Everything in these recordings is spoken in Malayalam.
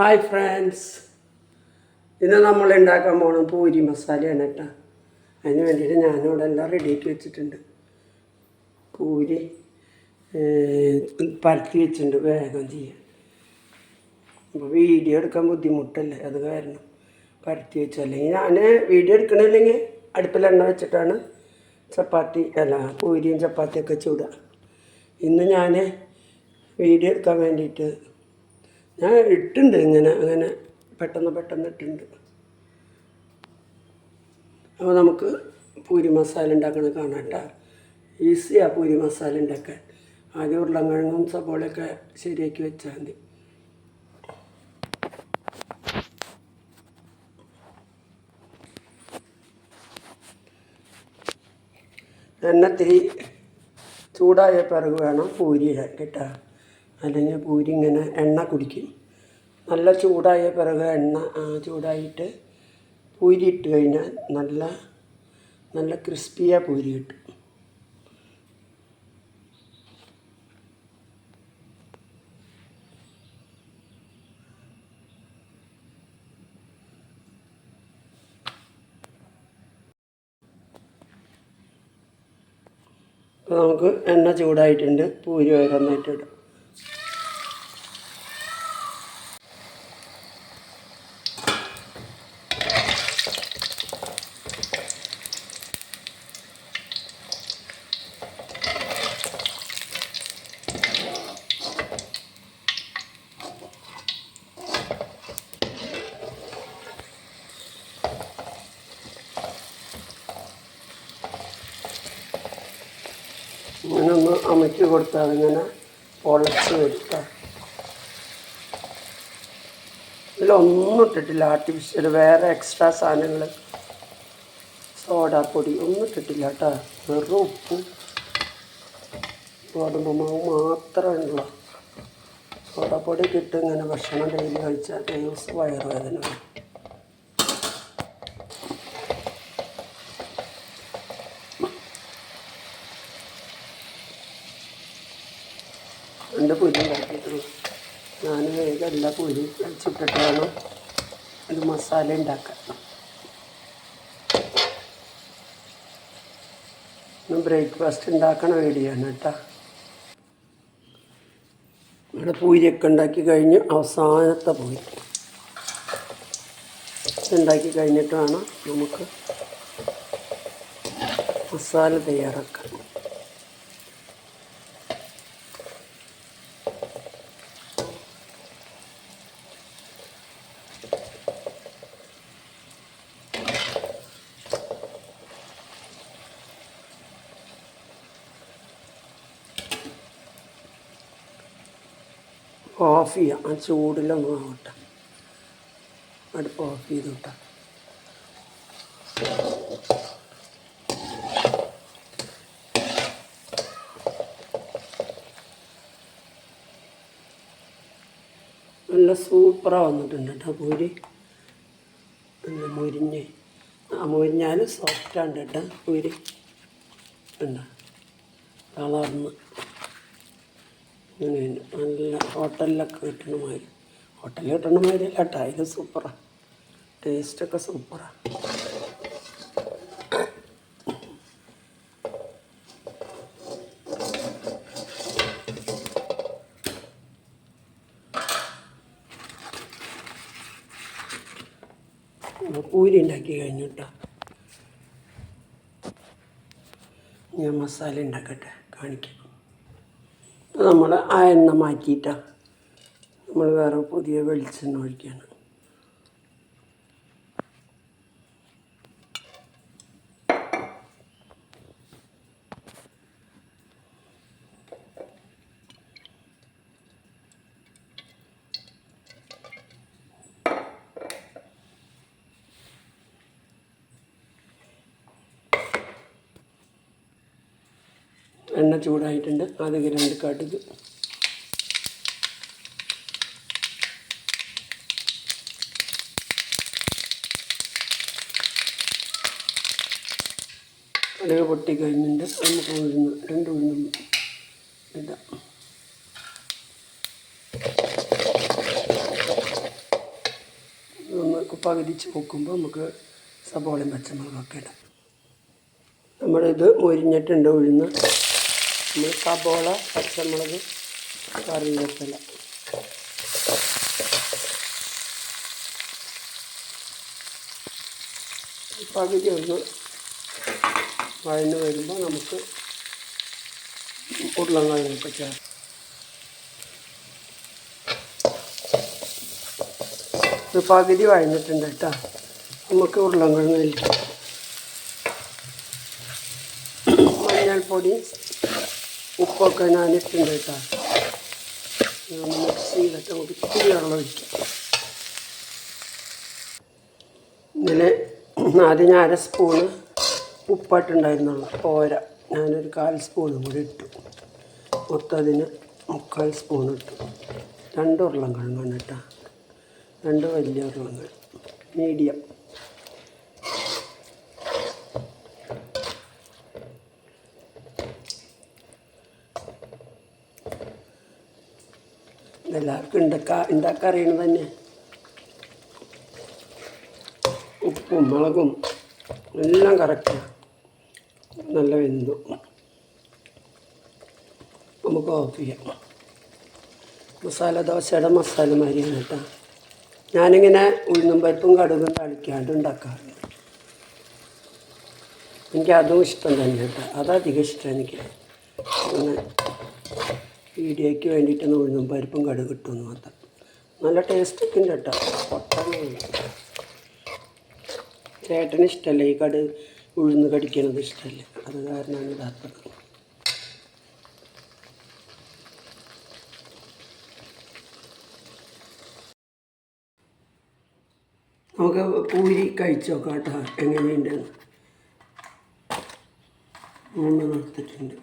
ഹായ് ഫ്രണ്ട്സ് ഇന്ന് നമ്മൾ ഉണ്ടാക്കാൻ പോകണം പൂരി മസാലയാണ് കേട്ടോ. അതിന് വേണ്ടിയിട്ട് ഞാനിവിടെ എല്ലാം റെഡിയാക്കി വെച്ചിട്ടുണ്ട്. പൂരി പരത്തി വെച്ചിട്ടുണ്ട് വേഗം ചെയ്യാൻ. അപ്പോൾ വീഡിയോ എടുക്കാൻ ബുദ്ധിമുട്ടല്ലേ? അത് കാരണം പരത്തി വെച്ചു. അല്ലെങ്കിൽ ഞാൻ വീഡിയോ എടുക്കണില്ലെങ്കിൽ അടുപ്പിലെണ്ണ വെച്ചിട്ടാണ് ചപ്പാത്തി അല്ല പൂരിയും ചപ്പാത്തിയൊക്കെ ചൂടുക. ഇന്ന് ഞാൻ വീഡിയോ എടുക്കാൻ വേണ്ടിയിട്ട് ഞാൻ ഇട്ടുണ്ട് ഇങ്ങനെ അങ്ങനെ പെട്ടെന്ന് പെട്ടെന്ന് ഇട്ടുണ്ട്. അപ്പോൾ നമുക്ക് പൂരി മസാല ഉണ്ടാക്കണത് കാണാം ഈസിയാണ് പൂരി മസാല ഉണ്ടാക്കാൻ. ആദ്യം ഉരുളങ്കിഴങ്ങും സബോളയൊക്കെ ശരിയാക്കി വെച്ചാൽ മതി. എണ്ണത്തിൽ ചൂടായ പിറകു വേണം പൂരി കേട്ടോ. അല്ലെങ്കിൽ പൂരി ഇങ്ങനെ എണ്ണ കുടിക്കും. നല്ല ചൂടായ പിറകെ എണ്ണ ചൂടായിട്ട് പൂരി ഇട്ട് കഴിഞ്ഞാൽ നല്ല നല്ല ക്രിസ്പിയായ പൂരി കിട്ടും. അപ്പോൾ നമുക്ക് എണ്ണ ചൂടായിട്ടുണ്ട് പൂരി ഓരോന്നായിട്ട് ഇങ്ങനെ ഒന്ന് അമക്കി കൊടുത്താൽ അതിങ്ങനെ പൊളച്ച് വരുത്താം ഇതിലൊന്നും ഇട്ടിട്ടില്ല. ആർട്ടിഫിഷ്യൽ വേറെ എക്സ്ട്രാ സാധനങ്ങൾ സോഡാപ്പൊടി ഒന്നും ഇട്ടിട്ടില്ല കേട്ടോ. വെറും ഉപ്പും. ഗോതമ്പ് മാവ് മാത്രമുള്ള സോഡാപ്പൊടി കിട്ടും ഇങ്ങനെ ഭക്ഷണം ഡെയിലി കഴിച്ചാൽ ദിവസം വയറുവേദന വരും. ഉണ്ടാക്കിയിട്ടുള്ളൂ. ഞാൻ എല്ലാ പൊരി കഴിച്ചിട്ടിട്ട് ഒരു മസാല ഉണ്ടാക്കാൻ ബ്രേക്ക്ഫാസ്റ്റ് ഉണ്ടാക്കണ വീഡിയോയാണ് കേട്ടോ. ഇവിടെ പൂരിയൊക്കെ ഉണ്ടാക്കി കഴിഞ്ഞ് അവസാനത്തെ പൂരി. ഉണ്ടാക്കി കഴിഞ്ഞിട്ട് വേണം നമുക്ക് മസാല തയ്യാറാക്കാൻ. ഓഫ് ചെയ്യാം ആ ചൂടിലൊന്നും ആവട്ടെ. അടുപ്പ് ഓഫ് ചെയ്ത് വിട്ടാം നല്ല സൂപ്പറാ വന്നിട്ടുണ്ട് കേട്ടോ പൂരി നല്ല മുരിഞ്ഞ്. ആ മുരിഞ്ഞാൽ സോഫ്റ്റാണ് കേട്ടോ പൂരി ഉണ്ടോ കളർന്ന്. അങ്ങനെയാണ് നല്ല ഹോട്ടലിലൊക്കെ കിട്ടണ മാതിരി ഹോട്ടലിൽ കിട്ടണ മാതിരി അല്ല കേട്ടോ ഇത് സൂപ്പറാണ് ടേസ്റ്റൊക്കെ സൂപ്പറാണ് പൂരി ഉണ്ടാക്കി കഴിഞ്ഞു കേട്ടോ ഞാൻ മസാല ഉണ്ടാക്കട്ടെ. കാണിക്കാം. നമ്മൾ ആ എണ്ണ മാറ്റിയിട്ടാണ് നമ്മൾ വേറെ പുതിയ വെളിച്ചെണ്ണ ഒഴിക്കുകയാണ് എണ്ണ ചൂടായിട്ടുണ്ട്. അത് രണ്ട് കടുക് കടുക് പൊട്ടി കഴിഞ്ഞിട്ട് നമുക്ക് ഉഴുന്ന് രണ്ട് ഉഴുന്നും ഇടാം. പകുതിച്ച് പൊക്കുമ്പോൾ നമുക്ക് സബോളയും പച്ചമുളകൊക്കെ ഇടാം. നമ്മളിത് മൊരിഞ്ഞിട്ടുണ്ട് ഉഴുന്ന്. നമ്മൾ സബോള പച്ചമുളക് കറിവേപ്പില. പകുതി ഒന്ന് വഴന്ന് വരുമ്പോൾ നമുക്ക് ഉരുളങ്ങാൻ ചേർക്കാം. ഇത് പകുതി വഴഞ്ഞിട്ടുണ്ട് കേട്ടോ. നമുക്ക് ഉരുളങ്കിഴങ്ങില്ല മഞ്ഞൾപ്പൊടി ഉപ്പൊക്കെ ഞാൻ ഇട്ടുണ്ട് കേട്ടോ. ഇതൊന്ന് മിക്സ് ചെയ്തിട്ട് നമുക്ക് ഇത്തിരി വെള്ളം ഒഴിക്കാം. ആദ്യം ഞാൻ അര സ്പൂണ് ഉപ്പായിട്ടുണ്ടായിരുന്നുള്ളൂ. പോര ഞാനൊരു കാൽ സ്പൂണും കൂടി ഇട്ടു. മൊത്തം അതിന് മുക്കാൽ സ്പൂൺ ഇട്ടു. രണ്ട് ഉരുളൻ കിഴങ്ങാണ് കേട്ടോ. രണ്ട് വലിയ ഉരുളങ്ങൾ മീഡിയം. എല്ലാവർക്കും ഉണ്ടാക്കാൻ ഉണ്ടാക്കാൻ അറിയണത് തന്നെ. ഉപ്പും മുളകും എല്ലാം കറക്റ്റ് നല്ല വെന്തു. നമുക്ക് ഓഫ് ചെയ്യാം. മസാല ദോശയുടെ മസാല മാതിരിയാണ് കേട്ടോ. ഞാനിങ്ങനെ ഉഴുന്നും പരിപ്പും കടുകും തളിക്കാണ്ട് ഉണ്ടാക്കാറുണ്ട്. എനിക്ക് അതും ഇഷ്ടം തന്നെ കേട്ടോ. അതധികം ഇഷ്ടം എനിക്ക്. അങ്ങനെ വീഡിയോയ്ക്ക് വേണ്ടിയിട്ട് ഉഴുന്നും പരിപ്പും കടുക് കിട്ടുമെന്ന് മാത്രം. നല്ല ടേസ്റ്റൊക്കെ ഉണ്ട് കേട്ടോ. പൊട്ടൊന്നുമില്ല ചേട്ടന് ഇഷ്ടമല്ല ഈ കട് ഉഴുന്ന് കടിക്കണത് ഇഷ്ടമല്ല അത് കാരണമാണ് ഇതാക്കുന്നത് നമുക്ക് പൂരി കഴിച്ചു നോക്കാം കേട്ടോ. എങ്ങനെയുണ്ടെന്ന്. മൂന്ന് നിർത്തിയിട്ടുണ്ട്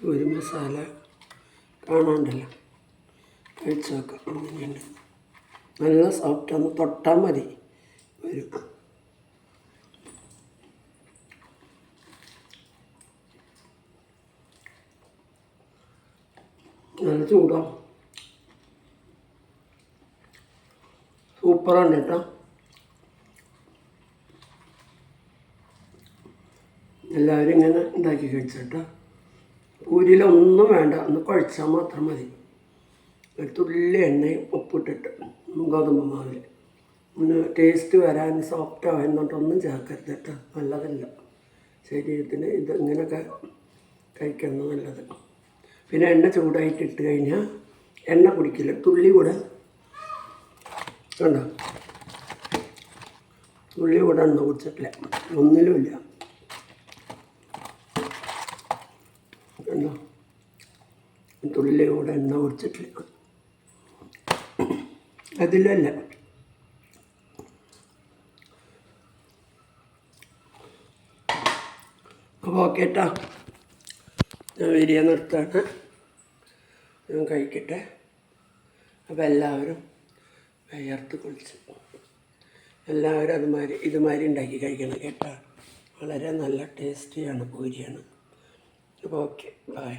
ഒരു മസാല കാണാണ്ടല്ലോ. കഴിച്ച് നോക്കാം. അങ്ങനെയുണ്ട് നല്ല സോഫ്റ്റ് ഒന്ന് തൊട്ടാൽ മതി. വരും. നല്ല ചൂടാ. സൂപ്പറാണ് കേട്ടോ. എല്ലാവരും ഇങ്ങനെ ഉണ്ടാക്കി കഴിച്ചേട്ടോ പൂരിയിലൊന്നും വേണ്ട. ഒന്ന് കുഴച്ചാൽ മാത്രം മതി. ഒരു തുള്ളി എണ്ണയും ഉപ്പിട്ടിട്ട് ഗോതമ്പ് മാവിൽ ഒന്ന് ടേസ്റ്റ് വരാൻ സോഫ്റ്റ് ആവാൻ എന്നിട്ടൊന്നും ചേർക്കരുത് കേട്ടോ. നല്ലതല്ല. ശരീരത്തിന് ഇത് ഇങ്ങനെയൊക്കെ കഴിക്കുന്നത് നല്ലത്. പിന്നെ എണ്ണ ചൂടായിട്ട് ഇട്ട് കഴിഞ്ഞാൽ എണ്ണ കുടിക്കില്ല. തുള്ളി കൂടെ കണ്ടോ? തുള്ളി കൂടെ എണ്ണ കുടിച്ചിട്ടില്ല. ഒന്നിലുമില്ല കണ്ടോ തുള്ളി കൂടെ എണ്ണ കുടിച്ചിട്ടില്ല അതിലല്ല. അപ്പോൾ ഓക്കെ ഞാൻ വരിക നിർത്താണ് ഞാൻ കഴിക്കട്ടെ. അപ്പോൾ എല്ലാവരും വിയർത്ത് കുളിച്ച്. എല്ലാവരും അതുമാതിരി ഇതുമാതിരി ഉണ്ടാക്കി കഴിക്കണം കേട്ടോ. വളരെ നല്ല ടേസ്റ്റിയാണ് പൂരിയാണ്. അപ്പോൾ ഓക്കെ ബൈ